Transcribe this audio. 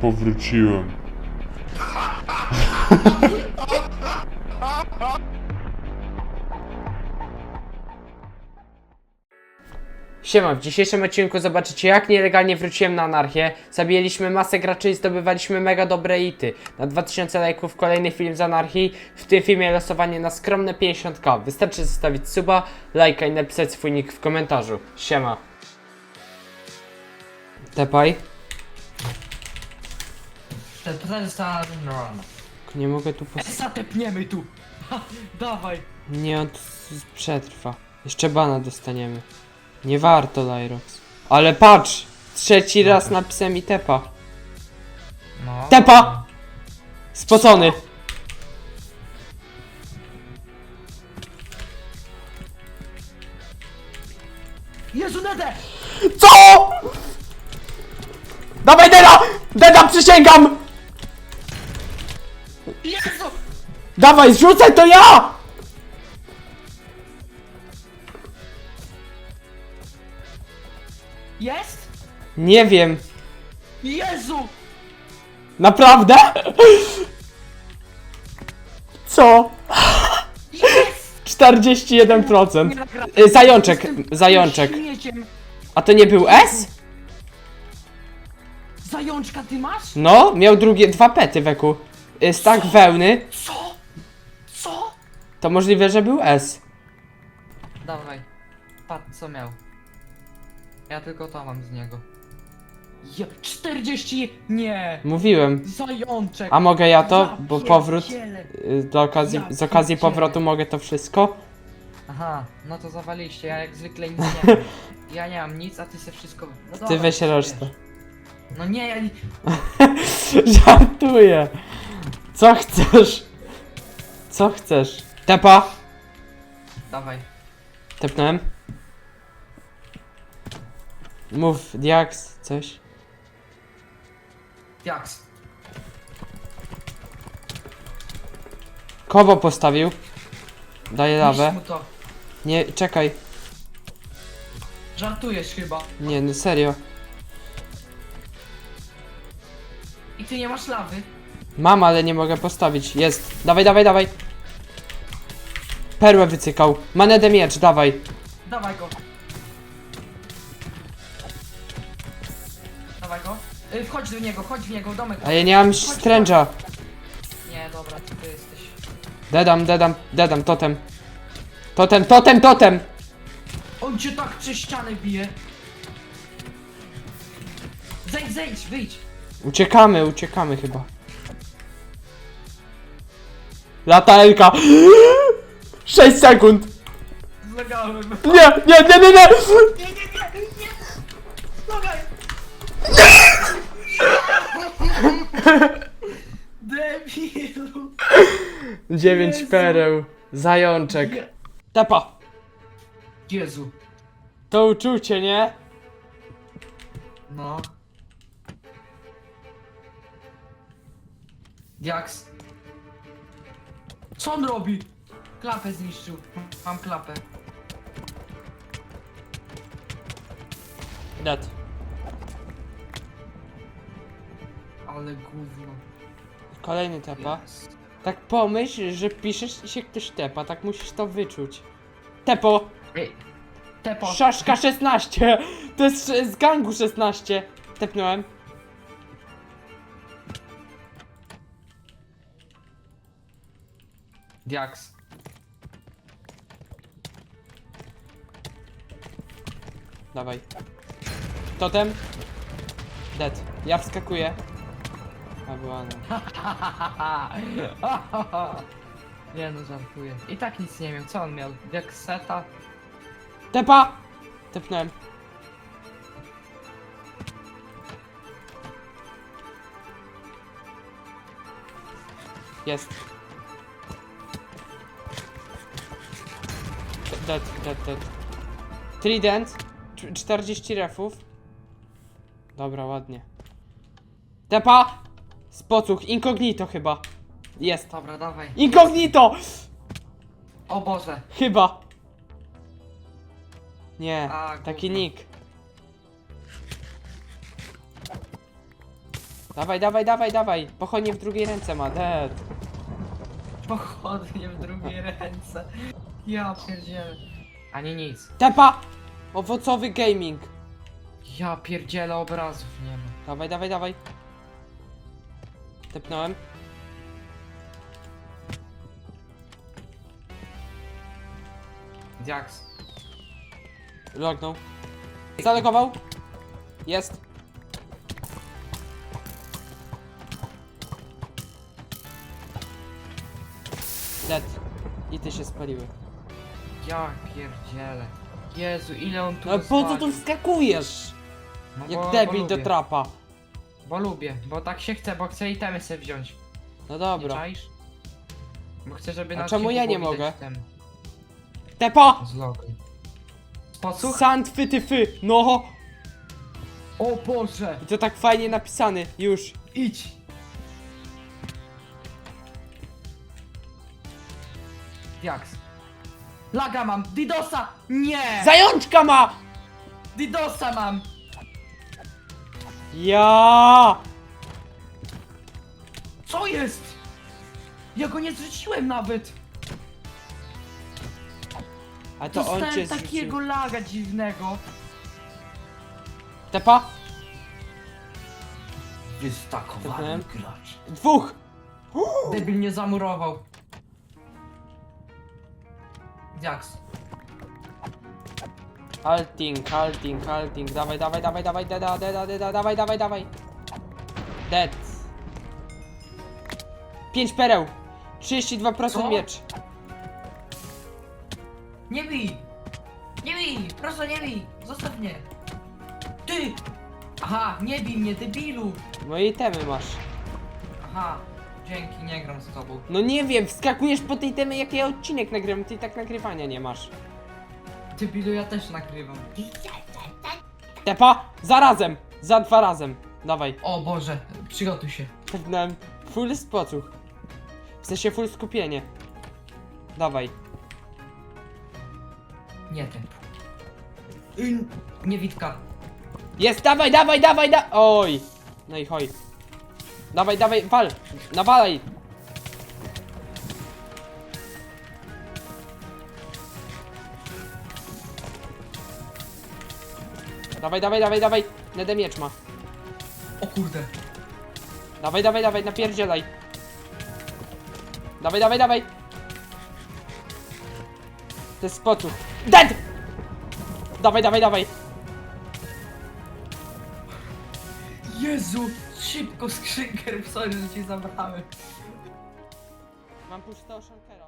powróciłem. Siema, w dzisiejszym odcinku zobaczycie jak nielegalnie wróciłem na anarchię. Zabijaliśmy masę graczy i zdobywaliśmy mega dobre ity. Na 2000 lajków kolejny film z anarchii, w tym filmie losowanie na skromne 50k. Wystarczy zostawić suba, lajka i napisać swój nick w komentarzu. Siema. Tepaj. Te pytanie została normalna. Nie mogę tu pos... Zatepniemy tu! Ha, dawaj! Nie, s- przetrwa. Jeszcze bana dostaniemy. Nie warto, Lyrox. Ale patrz! Trzeci raz napisałem mi tepa. No. Tepa! Spocony! Jezu, Nede! Co?! Dawaj Deda! Deda przysięgam! Dawaj, zrzucaj to ja! Jest? Nie wiem. Jezu! Naprawdę? Co? Jest! 41%. Nie nagra- Y, Zajączek, Jestem zajączek. śmieciem. A to nie był S? Zajączka ty masz? No, miał drugie, dwa pety weku. Y, Stak wełny? Co? To możliwe, że był S. Dawaj. Patrz co miał. Ja tylko to mam z niego. Je, 40! Nie! Mówiłem. Zajączek! A mogę ja to? Bo powrót. y, Do okazji, Ja z okazji pierdzielę. powrotu mogę to wszystko? Aha, no to zawaliście, ja jak zwykle nic nie mam. Ja nie mam nic, a ty se wszystko... No Ty dobra, weź resztę. No nie, ja nie... Żartuję. Co chcesz? Co chcesz? Tepa? Dawaj. Tepnąłem. Mów, Diax, coś. Jaks. Kobo postawił. Daję lawę. Niszcz mu to. Nie, czekaj. Żartujesz chyba. Nie, no serio. I ty nie masz lawy. Mam, ale nie mogę postawić. Jest. Dawaj, dawaj, dawaj. Perłę wycykał. Manedę miecz, dawaj. Dawaj go. Dawaj go. Y, wchodź do niego, chodź w niego, domek. A ja nie mam stręża. Nie, dobra, to ty jesteś. Dedam, dedam, dedam, totem. Totem, totem, totem! On cię tak przez ścianę bije. Zejdź, zejdź, wyjdź. Uciekamy, uciekamy chyba. Lata Elka. 6 sekund. Zlegałem. Nie, nie, nie, nie, nie. Nie, nie, nie, nie. Debilu. 9 Jezu. pereł. Zajączek. Je- Tepa. Jezu. To uczucie, nie? No. Diaks. Co on robi? Klapę zniszczył. Mam klapę. Dead. Ale gówno. Kolejny tepa. Tak pomyśl, że piszesz i się ktoś tepa, tak musisz to wyczuć. Tepo! Ej, Tepo. Szaszka 16! To jest sz- z gangu 16! Tepnąłem. Diaks. Dawaj. Totem. Dead. Ja wskakuję. A była no. Nie no, żartuję. I tak nic nie wiem, co on miał? Diakseta? Tepa! Tepnąłem. Jest. Dead, dead, dead. Trident. Cz- 40 refów. Dobra, ładnie. Tepa! Spocuch, incognito chyba. Jest. Dobra, dawaj. Incognito! O Boże. Chyba. Nie, A, taki gówno. nick. Dawaj, dawaj, dawaj, dawaj. Pochodnie w drugiej ręce ma, dead. Pochodnie w drugiej ręce. Ja pierdzielę. Ani nic. Tepa! Owocowy gaming. Ja pierdzielę obrazów nie ma. Dawaj, dawaj, dawaj. Tepnąłem. Diaks. Lognął. Zalegował. Jest. Dead. I ty się spaliły. Ja pierdzielę. Jezu, ile on tu No po co tu rozwalił. wskakujesz? No Jak bo- debil bo do lubię. trapa. Bo lubię, bo tak się chce, bo chcę itemy sobie wziąć. No Nie dobra. czaisz? Bo chcę, żeby A na czemu odcinku ja nie było widać mogę? Ten Tepa! zloguj. Posłuch? Sant fy ty fy. No! O Boże! I to tak fajnie napisany. Już. Idź! Diaks. Laga mam! Didosa! Nie! Zajączka ma! Didosa mam! Ja! Co jest? Ja go nie zrzuciłem nawet! A to on cię Dostałem zrzucił. takiego laga dziwnego. Tepa? Wystakowany Tepnąłem. gracz. Dwóch! Debil nie zamurował. Diaks. Halting, halting, halting. Dawaj, dawaj, dawaj, dawaj, deda, deda, deda, dawaj, dawaj, dawaj. Dead. 5 pereł. 32% Co? miecz. Nie bij! Nie bij! Proszę nie bij! Zostaw mnie! Ty! Aha, nie bij mnie, debilu! Moje itemy masz. Aha, dzięki, nie gram z tobą. No nie wiem, wskakujesz po tej temy, jak ja odcinek nagram, ty i tak nagrywania nie masz. Debilu, ja też nagrywam. Tepa, za razem, za dwa razem. Dawaj, O Boże, przygotuj się. tepnąłem full spocuch. W sensie full skupienie. Dawaj. Nie ten. Ym, Niewidka. Jest, dawaj, dawaj, dawaj, da... Oj. No i hoj. Dawaj, dawaj, wal. Nawalaj. Dawaj, dawaj, dawaj, dawaj. Nede miecz ma. O kurde. Dawaj, dawaj, dawaj, napierdzielaj. Dawaj, dawaj, dawaj. To jest spocuch. Dead! Dawaj, dawaj, dawaj. Jezu, szybko skrzynkę, sorry, że ci zabrałem. Mam pustego shankera.